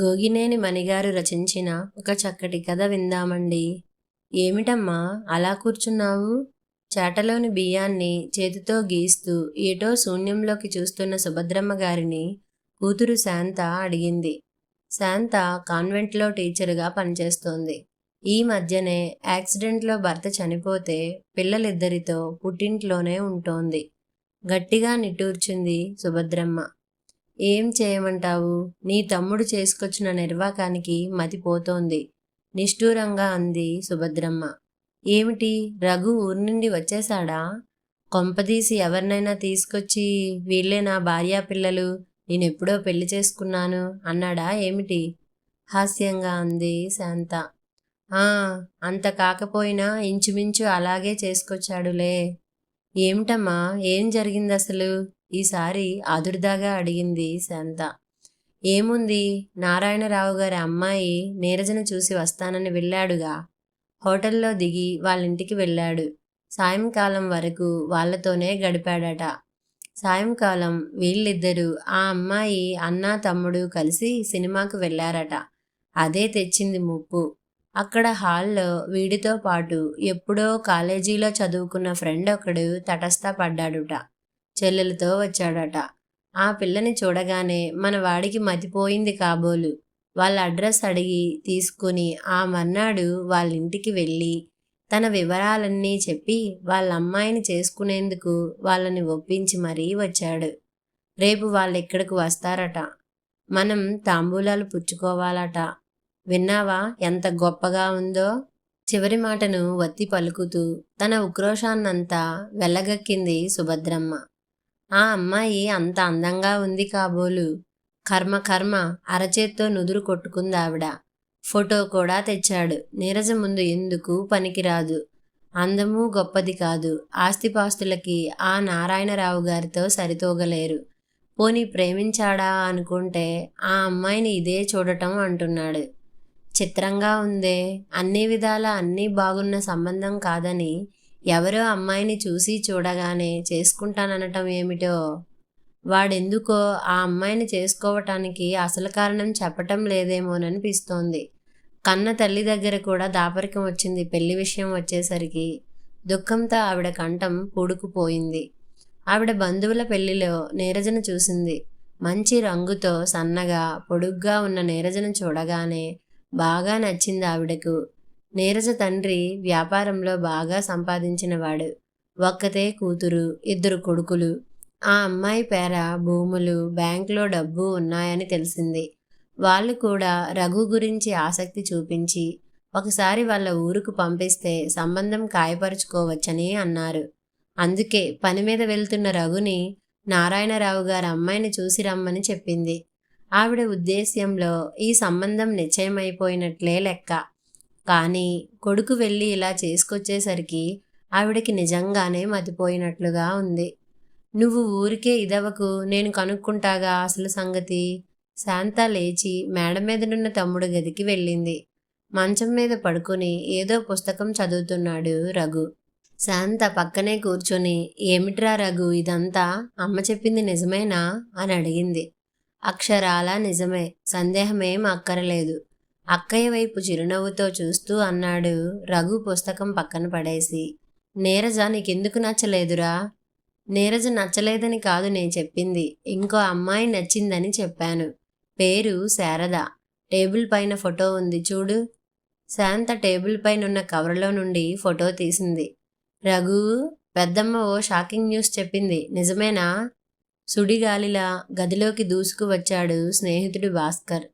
గోగినేని మణిగారు రచించిన ఒక చక్కటి కథ విందామండి. ఏమిటమ్మా? అలా కూర్చున్నావు? చేటలోని బియ్యాన్ని చేతితో గీస్తూ ఏటో శూన్యంలోకి చూస్తున్న సుభద్రమ్మ గారిని కూతురు శాంత అడిగింది. శాంత కాన్వెంట్లో టీచరుగా పనిచేస్తోంది. ఈ మధ్యనే యాక్సిడెంట్లో భర్త చనిపోతే పిల్లలిద్దరితో పుట్టింట్లోనే ఉంటోంది. గట్టిగా నిట్టూర్చింది సుభద్రమ్మ. ఏం చేయమంటావు? నీ తమ్ముడు చేసుకొచ్చిన నిర్వాకానికి మతిపోతోంది నిష్ఠూరంగా అంది సుభద్రమ్మ. ఏమిటి? రఘు ఊరి నుండి వచ్చేశాడా? కొంపదీసి ఎవరినైనా తీసుకొచ్చి వీళ్ళే నా భార్యా పిల్లలు నేనెప్పుడో పెళ్ళి చేసుకున్నాను అన్నాడా ఏమిటి? హాస్యంగా అంది శాంత. ఆ అంత కాకపోయినా ఇంచుమించు అలాగే చేసుకొచ్చాడులే. ఏమిటమ్మా? ఏం జరిగింది అసలు ఈసారి ఆదుర్దాగా అడిగింది శాంత. ఏముంది? నారాయణరావు గారి అమ్మాయి నీరజను చూసి వస్తానని వెళ్ళాడుగా. హోటల్లో దిగి వాళ్ళింటికి వెళ్ళాడు. సాయంకాలం వరకు వాళ్ళతోనే గడిపాడట. సాయంకాలం వీళ్ళిద్దరూ ఆ అమ్మాయి అన్నా తమ్ముడు కలిసి సినిమాకు వెళ్ళారట. అదే తెచ్చింది ముప్పు. అక్కడ హాల్లో వీడితో పాటు ఎప్పుడో కాలేజీలో చదువుకున్న ఫ్రెండ్ ఒకడు తటస్థ పడ్డాడుట. చెల్లెలతో వచ్చాడట. ఆ పిల్లని చూడగానే మన వాడికి మతిపోయింది కాబోలు. వాళ్ళ అడ్రస్ అడిగి తీసుకుని ఆ మర్నాడు వాళ్ళ ఇంటికి వెళ్ళి తన వివరాలన్నీ చెప్పి వాళ్ళ అమ్మాయిని చేసుకునేందుకు వాళ్ళని ఒప్పించి మరీ వచ్చాడు. రేపు వాళ్ళు ఇక్కడికి వస్తారట? మనం తాంబూలాలు పుచ్చుకోవాలట. విన్నావా ఎంత గొప్పగా ఉందో? చివరి మాటను వత్తి పలుకుతూ తన ఉక్రోషాన్నంతా వెళ్ళగక్కింది సుభద్రమ్మ. ఆ అమ్మాయి అంత అందంగా ఉంది కాబోలు. కర్మ కర్మ అరచేత్తో నుదురు కొట్టుకుంది ఆవిడ ఫోటో కూడా తెచ్చాడు. నీరజ ముందు ఎందుకు పనికిరాదు? అందము గొప్పది కాదు. ఆస్తిపాస్తులకి ఆ నారాయణరావు గారితో సరితూగలేరు. పోనీ ప్రేమించాడా అనుకుంటే ఆ అమ్మాయిని ఇదే చూడటం అంటున్నాడు. చిత్రంగా ఉందే. అన్ని విధాల అన్నీ బాగున్న సంబంధం కాదని ఎవరో అమ్మాయిని చూసి చూడగానే చేసుకుంటాననటం ఏమిటో? వాడెందుకో ఆ అమ్మాయిని చేసుకోవటానికి అసలు కారణం చెప్పటం లేదేమోననిపిస్తోంది. కన్న తల్లి దగ్గర కూడా దాపరికం వచ్చింది. పెళ్ళి విషయం వచ్చేసరికి దుఃఖంతో ఆవిడ కంఠం పూడుకుపోయింది. ఆవిడ బంధువుల పెళ్ళిలో నీరజను చూసింది. మంచి రంగుతో సన్నగా పొడుగ్గా ఉన్న నీరజను చూడగానే బాగా నచ్చింది ఆవిడకు నీరజ తండ్రి వ్యాపారంలో బాగా సంపాదించినవాడు ఒక్కతే కూతురు ఇద్దరు కొడుకులు. ఆ అమ్మాయి పేర భూములు బ్యాంకులో డబ్బు ఉన్నాయని తెలిసింది. వాళ్ళు కూడా రఘు గురించి ఆసక్తి చూపించి ఒకసారి వాళ్ళ ఊరుకు పంపిస్తే సంబంధం కాయపరుచుకోవచ్చని అన్నారు. అందుకే పని మీద వెళ్తున్న రఘుని నారాయణరావు గారి అమ్మాయిని చూసి రమ్మని చెప్పింది. ఆవిడ ఉద్దేశ్యంలో ఈ సంబంధం నిశ్చయమైపోయినట్లే లెక్క. కానీ కొడుకు వెళ్ళి ఇలా చేసుకొచ్చేసరికి ఆవిడకి నిజంగానే మతిపోయినట్లుగా ఉంది. నువ్వు ఊరికే ఇదవకు నేను కనుక్కుంటాగా అసలు సంగతి? శాంత లేచి మేడ మీదనున్న తమ్ముడు గదికి వెళ్ళింది. మంచం మీద పడుకుని ఏదో పుస్తకం చదువుతున్నాడు రఘు. శాంత పక్కనే కూర్చొని ఏమిట్రా రఘు ఇదంతా అమ్మ చెప్పింది నిజమేనా? అని అడిగింది. అక్షరాలా నిజమే సందేహమేం అక్కరలేదు. అక్కయ్య వైపు చిరునవ్వుతో చూస్తూ అన్నాడు. రఘు పుస్తకం పక్కన పడేసి. నీరజ నీకెందుకు నచ్చలేదురా? నీరజ నచ్చలేదని కాదు నేను చెప్పింది. ఇంకో అమ్మాయి నచ్చిందని చెప్పాను. పేరు శారద. టేబుల్ పైన ఫోటో ఉంది చూడు. శాంత టేబుల్ పైన ఉన్న కవర్లో నుండి ఫోటో తీసింది. రఘు పెద్దమ్మ ఓ షాకింగ్ న్యూస్ చెప్పింది. నిజమేనా? సుడిగాలిలా గదిలోకి దూసుకు వచ్చాడు స్నేహితుడు భాస్కర్.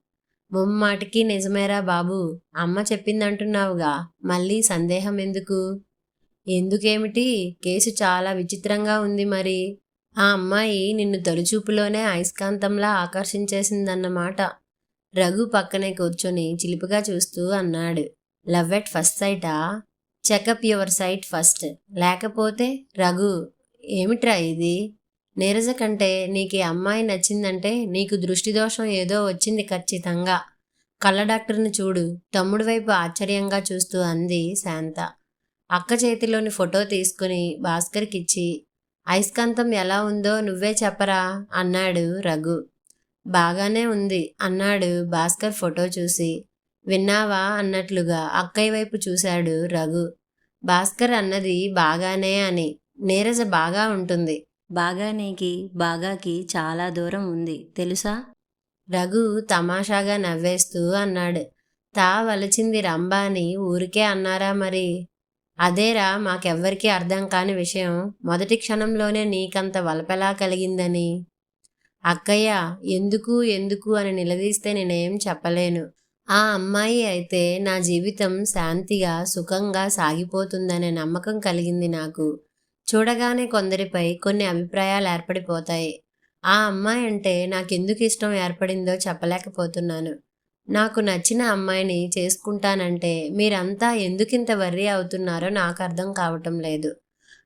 ముమ్మాటికి నిజమేరా బాబు? అమ్మ చెప్పిందంటున్నావుగా. మళ్ళీ సందేహం ఎందుకు? ఎందుకేమిటి? కేసు చాలా విచిత్రంగా ఉంది మరి. ఆ అమ్మాయి నిన్ను తొలిచూపులోనే అయస్కాంతంలా ఆకర్షించేసిందన్నమాట. రఘు పక్కనే కూర్చొని చిలిపిగా చూస్తూ అన్నాడు. Love at first సైటా? Checkup your sight first. లేకపోతే రఘు ఏమిట్రా ఇది? నీరజ కంటే నీకు ఈ అమ్మాయి నచ్చిందంటే నీకు దృష్టి దోషం ఏదో వచ్చింది ఖచ్చితంగా. కళ్ళ డాక్టర్ని చూడు. తమ్ముడి వైపు ఆశ్చర్యంగా చూస్తూ అంది శాంత. అక్క చేతిలోని ఫోటో తీసుకుని భాస్కర్కిచ్చి అయస్కాంతం ఎలా ఉందో నువ్వే చెప్పరా? అన్నాడు రఘు. బాగానే ఉంది అన్నాడు భాస్కర్ ఫోటో చూసి. విన్నావా? అన్నట్లుగా అక్కయ్య వైపు చూశాడు రఘు. భాస్కర్ అన్నది బాగానే అని. నీరజ బాగా ఉంటుంది. బాగానేకి బాగాకి చాలా దూరం ఉంది. తెలుసా? రఘు తమాషాగా నవ్వేస్తూ అన్నాడు. తా వలచింది రంభ అని ఊరికే అన్నారా మరి? అదేరా మాకెవ్వరికీ అర్థం కాని విషయం. మొదటి క్షణంలోనే నీకంత వలపెలా కలిగిందని. అక్కయ్య ఎందుకు ఎందుకు అని నిలదీస్తే నేనేం చెప్పలేను. ఆ అమ్మాయి అయితే నా జీవితం శాంతిగా సుఖంగా సాగిపోతుందనే నమ్మకం కలిగింది నాకు. చూడగానే కొందరిపై కొన్ని అభిప్రాయాలు ఏర్పడిపోతాయి. ఆ అమ్మాయి అంటే నాకెందుకు ఇష్టం ఏర్పడిందో చెప్పలేకపోతున్నాను. నాకు నచ్చిన అమ్మాయిని చేసుకుంటానంటే మీరంతా ఎందుకింత వర్రీ అవుతున్నారో నాకు అర్థం కావటం లేదు.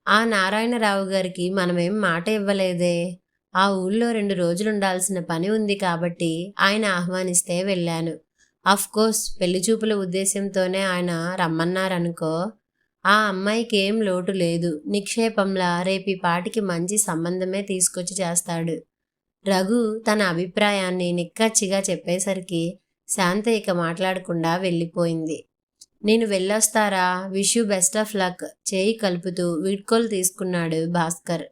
ఆ నారాయణరావు గారికి మనమేం మాట ఇవ్వలేదే? ఆ ఊళ్ళో రెండు రోజులు ఉండాల్సిన పని ఉంది కాబట్టి ఆయన ఆహ్వానిస్తే వెళ్ళాను. అఫ్ కోర్స్ పెళ్ళి చూపుల ఉద్దేశంతోనే ఆయన రమ్మన్నారనుకో ఆ అమ్మాయికి ఏం లోటు లేదు. నిక్షేపంలా రేపి పాటికి మంచి సంబంధమే తీసుకొచ్చి చేస్తాడు. రఘు తన అభిప్రాయాన్ని నిక్కచ్చిగా చెప్పేసరికి శాంత ఇక మాట్లాడకుండా వెళ్ళిపోయింది. నేను వెళ్ళొస్తారా? Wish you best of luck చేయి కలుపుతూ వీడ్కోలు తీసుకున్నాడు భాస్కర్.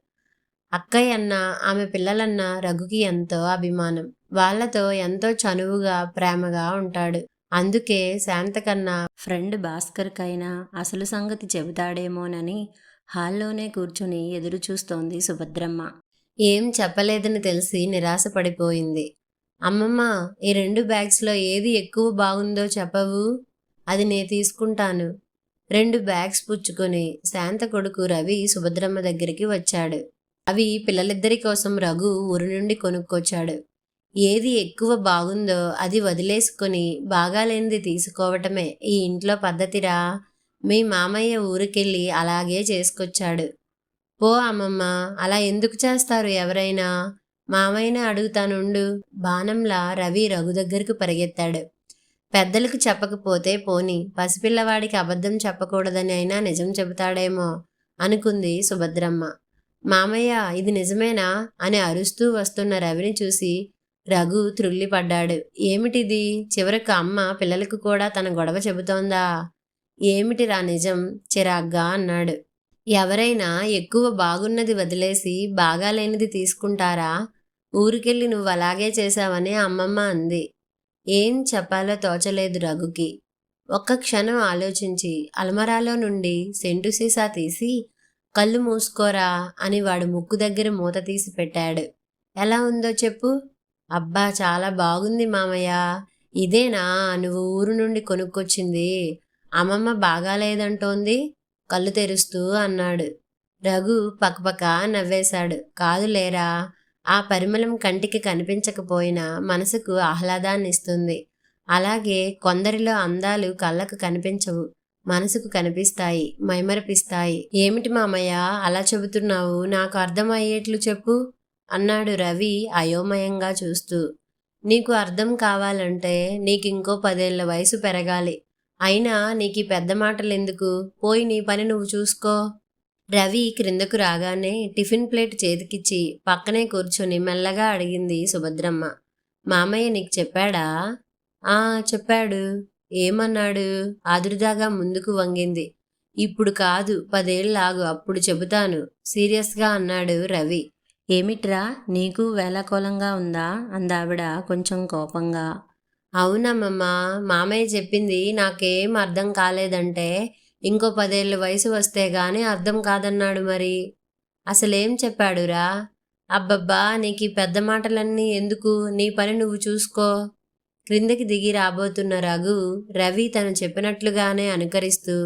అక్కయ్య అన్న ఆమె పిల్లలన్న రఘుకి ఎంతో అభిమానం. వాళ్ళతో ఎంతో చనువుగా ప్రేమగా ఉంటాడు. అందుకే శాంత కన్నా ఫ్రెండ్ భాస్కర్కైనా అసలు సంగతి చెబుతాడేమోనని హాల్లోనే కూర్చుని ఎదురు చూస్తోంది సుభద్రమ్మ. ఏం చెప్పలేదని తెలిసి నిరాశపడిపోయింది. అమ్మమ్మ ఈ రెండు బ్యాగ్స్లో ఏది ఎక్కువ బాగుందో చెప్పవు? అది నే తీసుకుంటాను. రెండు బ్యాగ్స్ పుచ్చుకొని శాంత కొడుకు రవి సుభద్రమ్మ దగ్గరికి వచ్చాడు. అవి పిల్లలిద్దరి కోసం రఘు ఊరి నుండి కొనుక్కొచ్చాడు. ఏది ఎక్కువ బాగుందో అది వదిలేసుకొని బాగాలేనిది తీసుకోవటమే. ఈ ఇంట్లో పద్ధతిరా? మీ మామయ్య ఊరికెళ్ళి అలాగే చేసుకొచ్చాడు. పో అమ్మమ్మ అలా ఎందుకు చేస్తారు ఎవరైనా? మామయ్యనే అడుగుతానుండు. బాణంలా రవి రఘు దగ్గరకు పరిగెత్తాడు. పెద్దలకు చెప్పకపోతే పోని పసిపిల్లవాడికి అబద్ధం చెప్పకూడదని అయినా నిజం చెబుతాడేమో అనుకుంది సుభద్రమ్మ. మామయ్య ఇది నిజమేనా? అని అరుస్తూ వస్తున్న రవిని చూసి రఘు త్రుల్లిపడ్డాడు ఏమిటిది? చివరకు అమ్మ పిల్లలకు కూడా తన గొడవ చెబుతోందా? ఏమిటిరా నిజం? చిరాగ్గా అన్నాడు. ఎవరైనా ఎక్కువ బాగున్నది వదిలేసి బాగాలేనిది తీసుకుంటారా? ఊరికెళ్ళి నువ్వు అలాగే చేశావని అమ్మమ్మ అంది. ఏం చెప్పాలో తోచలేదు రఘుకి. ఒక్క క్షణం ఆలోచించి అల్మరాలో నుండి సెంటు సీసా తీసి కళ్ళు మూసుకోరా అని వాడు ముక్కు దగ్గర మూత తీసి పెట్టాడు. ఎలా ఉందో చెప్పు. అబ్బా! చాలా బాగుంది మామయ్య. ఇదేనా? నువ్వు ఊరు నుండి కొనుక్కొచ్చింది. అమ్మమ్మ బాగాలేదంటోంది కళ్ళు తెరుస్తూ అన్నాడు. రఘు పక్కపక్క నవ్వేశాడు. కాదు లేరా ఆ పరిమళం కంటికి కనిపించకపోయినా మనసుకు ఆహ్లాదాన్ని ఇస్తుంది. అలాగే కొందరిలో అందాలు కళ్ళకు కనిపించవు. మనసుకు కనిపిస్తాయి మైమరపిస్తాయి. ఏమిటి మామయ్య అలా చెబుతున్నావు? నాకు అర్థమయ్యేట్లు చెప్పు. అన్నాడు రవి అయోమయంగా చూస్తూ. నీకు అర్థం కావాలంటే నీకింకో పదేళ్ళ వయసు పెరగాలి. అయినా నీకు పెద్ద మాటలు ఎందుకు పోయి నీ పని నువ్వు చూసుకో. రవి క్రిందకు రాగానే టిఫిన్ ప్లేట్ చేతికిచ్చి పక్కనే కూర్చొని మెల్లగా అడిగింది సుభద్రమ్మ. మామయ్య నీకు చెప్పాడా? ఆ చెప్పాడు. ఏమన్నాడు? ఆదురుదాగా ముందుకు వంగింది. ఇప్పుడు కాదు పదేళ్ళాగు అప్పుడు చెబుతాను. సీరియస్గా అన్నాడు రవి. ఏమిట్రా? నీకు వేళకోలంగా ఉందా? అందావిడ కొంచెం కోపంగా. అవునమ్మమ్మ మామయ్య చెప్పింది నాకేం అర్థం కాలేదంటే ఇంకో పదేళ్ళ వయసు వస్తే గాని అర్థం కాదన్నాడు మరి. అసలేం చెప్పాడురా? అబ్బబ్బా నీకు పెద్ద మాటలన్నీ ఎందుకు? నీ పని నువ్వు చూసుకో. క్రిందకి దిగి రాబోతున్న రఘు రవి తను చెప్పినట్లుగానే అనుకరిస్తూ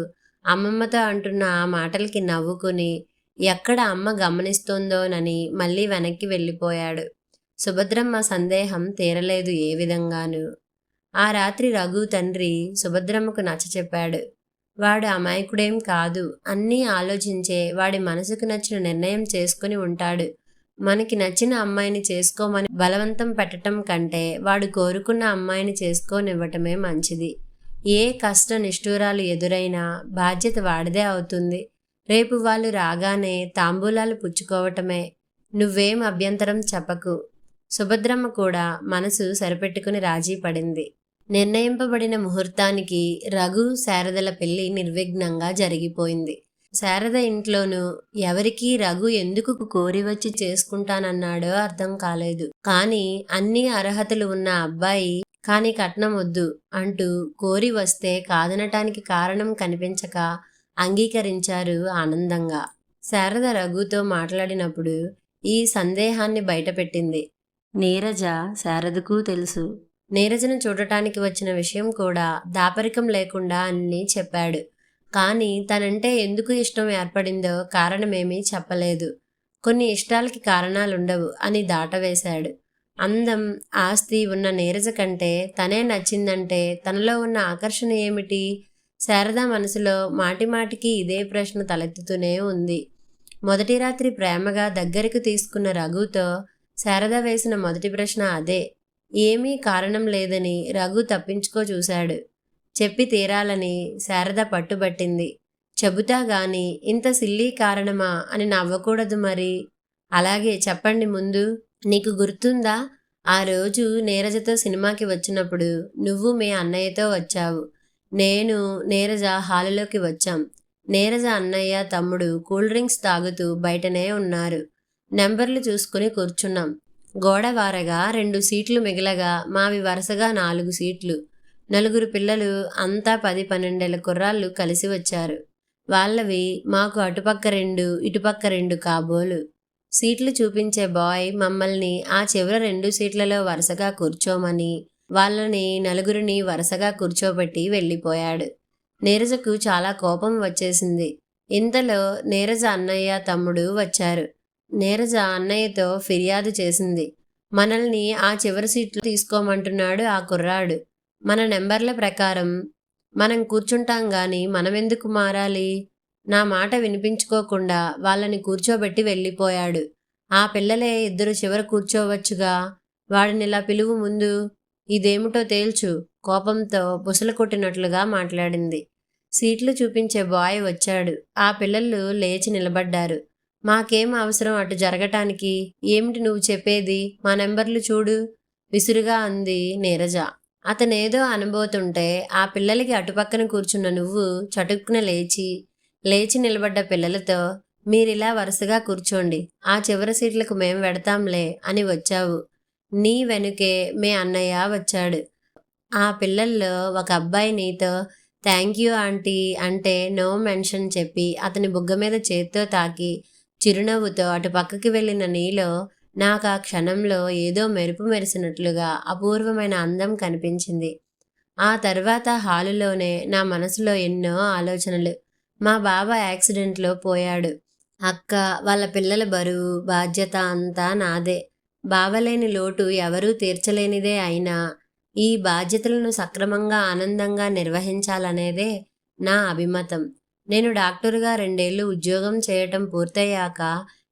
అమ్మమ్మతో అంటున్న ఆ మాటలకి నవ్వుకుని ఎక్కడ అమ్మ గమనిస్తోందోనని మళ్ళీ వెనక్కి వెళ్ళిపోయాడు. సుభద్రమ్మ సందేహం తీరలేదు ఏ విధంగానూ. ఆ రాత్రి రఘు తండ్రి సుభద్రమ్మకు నచ్చ చెప్పాడు. వాడు అమాయకుడేం కాదు. అన్నీ ఆలోచించే వాడి మనసుకు నచ్చిన నిర్ణయం చేసుకుని ఉంటాడు. మనకి నచ్చిన అమ్మాయిని చేసుకోమని బలవంతం పెట్టడం కంటే వాడు కోరుకున్న అమ్మాయిని చేసుకోనివ్వటమే మంచిది. ఏ కష్ట నిష్ఠూరాలు ఎదురైనా బాధ్యత వాడిదే అవుతుంది. రేపు వాళ్ళు రాగానే తాంబూలాలు పుచ్చుకోవటమే. నువ్వేం అభ్యంతరం చెప్పకు. సుభద్రమ్మ కూడా మనసు సరిపెట్టుకుని రాజీ పడింది. నిర్ణయింపబడిన ముహూర్తానికి రఘు శారదల పెళ్ళి నిర్విఘ్నంగా జరిగిపోయింది. శారద ఇంట్లోనూ ఎవరికీ రఘు ఎందుకు కోరి వచ్చి చేసుకుంటానన్నాడో అర్థం కాలేదు. కానీ అన్ని అర్హతలు ఉన్న అబ్బాయి కాని కట్నం వద్దు అంటూ కోరి వస్తే కాదనటానికి కారణం కనిపించక అంగీకరించారు ఆనందంగా. శారద రఘుతో మాట్లాడినప్పుడు ఈ సందేహాన్ని బయటపెట్టింది. నీరజ శారదకు తెలుసు. నీరజను చూడటానికి వచ్చిన విషయం కూడా దాపరికం లేకుండా అన్నీ చెప్పాడు. కానీ తనంటే ఎందుకు ఇష్టం ఏర్పడిందో కారణమేమీ చెప్పలేదు. కొన్ని ఇష్టాలకి కారణాలుండవు అని దాటవేశాడు. అందం ఆస్తి ఉన్న నీరజ కంటే తనే నచ్చిందంటే తనలో ఉన్న ఆకర్షణ ఏమిటి? శారద మనసులో మాటిమాటికి ఇదే ప్రశ్న తలెత్తుతూనే ఉంది. మొదటి రాత్రి ప్రేమగా దగ్గరకు తీసుకున్న రఘుతో శారద వేసిన మొదటి ప్రశ్న అదే. ఏమీ కారణం లేదని రఘు తప్పించుకో చూశాడు. చెప్పి తీరాలని శారద పట్టుబట్టింది. చెబుతా గాని ఇంత సిల్లీ కారణమా అని నవ్వకూడదు మరి. అలాగే చెప్పండి ముందు నీకు గుర్తుందా? ఆ రోజు నీరజతో సినిమాకి వచ్చినప్పుడు నువ్వు మీ అన్నయ్యతో వచ్చావు. నేను నీరజ హాలులోకి వచ్చాం. నీరజ అన్నయ్య తమ్ముడు కూల్ డ్రింక్స్ తాగుతూ బయటనే ఉన్నారు. నెంబర్లు చూసుకుని కూర్చున్నాం. గోడవారగా రెండు సీట్లు మిగలగా మావి వరుసగా నాలుగు సీట్లు. నలుగురు పిల్లలు అంతా పది పన్నెండేళ్ళ కుర్రాళ్ళు కలిసి వచ్చారు. వాళ్ళవి మాకు అటుపక్క రెండు ఇటుపక్క రెండు కాబోలు. సీట్లు చూపించే బాయ్ మమ్మల్ని ఆ చివర రెండు సీట్లలో వరుసగా కూర్చోమని వాళ్ళని నలుగురిని వరుసగా కూర్చోబెట్టి వెళ్ళిపోయాడు. నీరజకు చాలా కోపం వచ్చేసింది. ఇంతలో నీరజ అన్నయ్య తమ్ముడు వచ్చారు. నీరజ అన్నయ్యతో ఫిర్యాదు చేసింది. మనల్ని ఆ చివరి సీట్లు తీసుకోమంటున్నాడు ఆ కుర్రాడు. మన నెంబర్ల ప్రకారం మనం కూర్చుంటాం గాని మనమెందుకు మారాలి? నా మాట వినిపించుకోకుండా వాళ్ళని కూర్చోబెట్టి వెళ్ళిపోయాడు. ఆ పిల్లలే ఇద్దరు చివర కూర్చోవచ్చుగా? వాడినిలా పిలువు ముందు ఇదేమిటో తేల్చు కోపంతో బుసలు కొట్టినట్లుగా మాట్లాడింది. సీట్లు చూపించే బాయ్ వచ్చాడు. ఆ పిల్లలు లేచి నిలబడ్డారు. మాకేం అవసరం అటు జరగటానికి? ఏమిటి నువ్వు చెప్పేది? మా నెంబర్లు చూడు. విసురుగా అంది నీరజ. అతనేదో అనబోతుంటే ఆ పిల్లలకి అటుపక్కన కూర్చున్న నువ్వు చటుక్కున లేచి లేచి నిలబడ్డ పిల్లలతో మీరిలా వరుసగా కూర్చోండి. ఆ చివరి సీట్లకు మేం వెడతాంలే అని వచ్చావు. నీ వెనుకే మీ అన్నయ్య వచ్చాడు. ఆ పిల్లల్లో ఒక అబ్బాయి నీతో థ్యాంక్ యూ ఆంటీ అంటే నో మెన్షన్ చెప్పి అతని బుగ్గ మీద చేత్తో తాకి చిరునవ్వుతో అటు పక్కకి వెళ్ళిన నీలో నాకు ఆ క్షణంలో ఏదో మెరుపు మెరిసినట్లుగా అపూర్వమైన అందం కనిపించింది. ఆ తర్వాత హాలులోనే నా మనసులో ఎన్నో ఆలోచనలు. మా బాబా యాక్సిడెంట్లో పోయాడు. అక్క వాళ్ళ పిల్లల బరువు బాధ్యత అంతా నాదే. బావలేని లోటు ఎవరూ తీర్చలేనిదే అయినా ఈ బాధ్యతలను సక్రమంగా ఆనందంగా నిర్వహించాలనేదే నా అభిమతం. నేను డాక్టరుగా రెండేళ్ళు ఉద్యోగం చేయటం పూర్తయ్యాక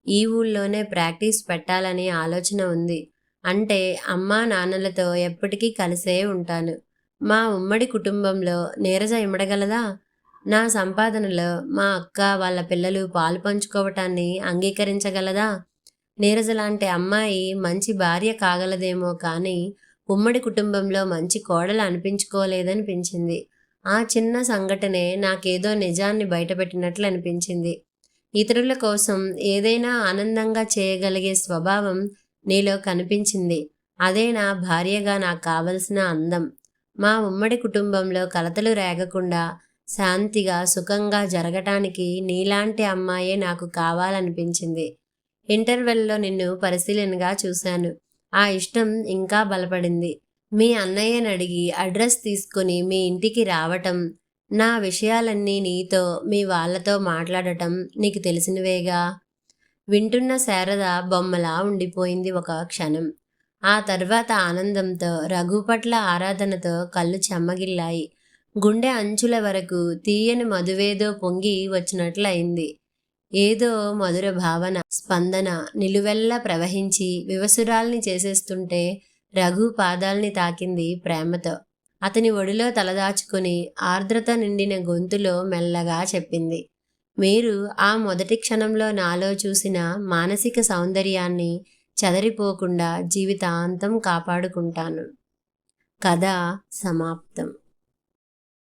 ఈ ఊళ్ళోనే ప్రాక్టీస్ పెట్టాలని ఆలోచన ఉంది. అంటే అమ్మా నాన్నలతో ఎప్పటికీ కలిసే ఉంటాను. మా ఉమ్మడి కుటుంబంలో నీరజ ఇమ్మడగలదా? నా సంపాదనలో మా అక్క వాళ్ళ పిల్లలు పాలు పంచుకోవటాన్ని అంగీకరించగలదా? నీరజ లాంటి అమ్మాయి మంచి భార్య కాగలదేమో కానీ ఉమ్మడి కుటుంబంలో మంచి కోడలు అనిపించుకోలేదనిపించింది. ఆ చిన్న సంఘటనే నాకేదో నిజాన్ని బయటపెట్టినట్లు అనిపించింది. ఇతరుల కోసం ఏదైనా ఆనందంగా చేయగలిగే స్వభావం నీలో కనిపించింది. అదే నా భార్యగా నాకు కావలసిన అందం. మా ఉమ్మడి కుటుంబంలో కలతలు రేగకుండా శాంతిగా సుఖంగా జరగటానికి నీలాంటి అమ్మాయే నాకు కావాలనిపించింది. ఇంటర్వెల్లో నిన్ను పరిశీలనగా చూశాను. ఆ ఇష్టం ఇంకా బలపడింది. మీ అన్నయ్యని అడిగి అడ్రస్ తీసుకుని మీ ఇంటికి రావటం నా విషయాలన్నీ నీతో మీ వాళ్ళతో మాట్లాడటం నీకు తెలిసినవేగా? వింటున్న శారద బొమ్మలా ఉండిపోయింది ఒక క్షణం. ఆ తర్వాత ఆనందంతో రఘు పట్ల ఆరాధనతో కళ్ళు చెమ్మగిల్లాయి. గుండె అంచుల వరకు తీయని మధువేదో పొంగి వచ్చినట్లయింది. ఏదో మధుర భావన స్పందన నిలువెల్లా ప్రవహించి వివసురాల్ని చేసేస్తుంటే రఘు పాదాల్ని తాకింది ప్రేమతో. అతని ఒడిలో తలదాచుకుని ఆర్ద్రత నిండిన గొంతులో మెల్లగా చెప్పింది. మీరు ఆ మొదటి క్షణంలో నాలో చూసిన మానసిక సౌందర్యాన్ని చెదరిపోకుండా జీవితాంతం కాపాడుకుంటాను. కథ సమాప్తం.